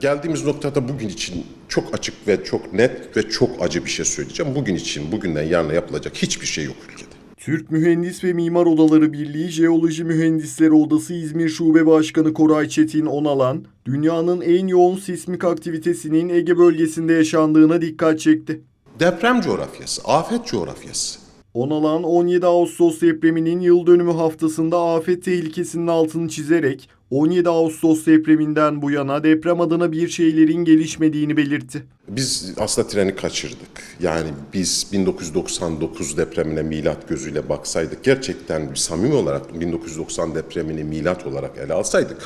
Geldiğimiz noktada bugün için çok açık ve çok net ve çok acı bir şey söyleyeceğim. Bugün için, bugünden yarına yapılacak hiçbir şey yok ülkede. Türk Mühendis ve Mimar Odaları Birliği Jeoloji Mühendisleri Odası İzmir Şube Başkanı Koray Çetin Onalan, dünyanın en yoğun sismik aktivitesinin Ege bölgesinde yaşandığına dikkat çekti. Deprem coğrafyası, afet coğrafyası. Onalan 17 Ağustos depreminin yıl dönümü haftasında afet tehlikesinin altını çizerek 17 Ağustos depreminden bu yana deprem adına bir şeylerin gelişmediğini belirtti. Biz aslında treni kaçırdık. Yani biz 1999 depremine milat gözüyle baksaydık, gerçekten samimi olarak 1990 depremini milat olarak ele alsaydık,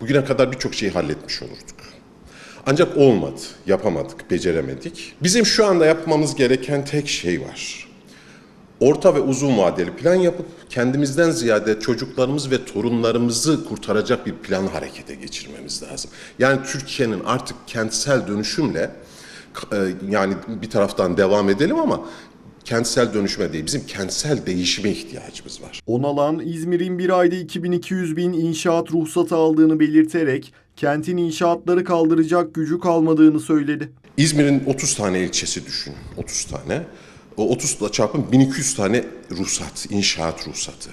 bugüne kadar birçok şeyi halletmiş olurduk. Ancak olmadı, yapamadık, beceremedik. Bizim şu anda yapmamız gereken tek şey var. Orta ve uzun vadeli plan yapıp kendimizden ziyade çocuklarımız ve torunlarımızı kurtaracak bir plan harekete geçirmemiz lazım. Yani Türkiye'nin artık kentsel dönüşümle e, yani bir taraftan devam edelim ama kentsel dönüşme değil bizim kentsel değişime ihtiyacımız var. Onalan, İzmir'in bir ayda 2200 bin inşaat ruhsatı aldığını belirterek kentin inşaatları kaldıracak gücü kalmadığını söyledi. İzmir'in 30 tane ilçesi düşün. 30 tane. O 30 ile çarpın 1200 tane ruhsat, inşaat ruhsatı.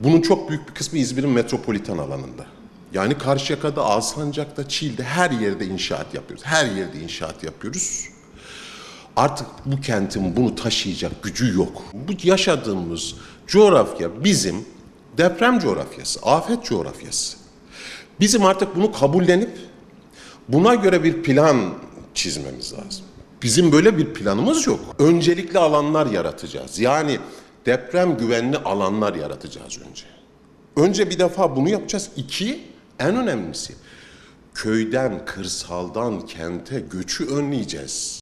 Bunun çok büyük bir kısmı İzmir'in metropolitan alanında. Yani Karşıyaka'da, Alsancak'ta, Çiğli'de her yerde inşaat yapıyoruz. Her yerde inşaat yapıyoruz. Artık bu kentin bunu taşıyacak gücü yok. Bu yaşadığımız coğrafya bizim deprem coğrafyası, afet coğrafyası. Bizim artık bunu kabullenip buna göre bir plan çizmemiz lazım. Bizim böyle bir planımız yok. Öncelikli alanlar yaratacağız. Yani deprem güvenli alanlar yaratacağız önce. Önce bir defa bunu yapacağız. İki, en önemlisi köyden, kırsaldan kente göçü önleyeceğiz.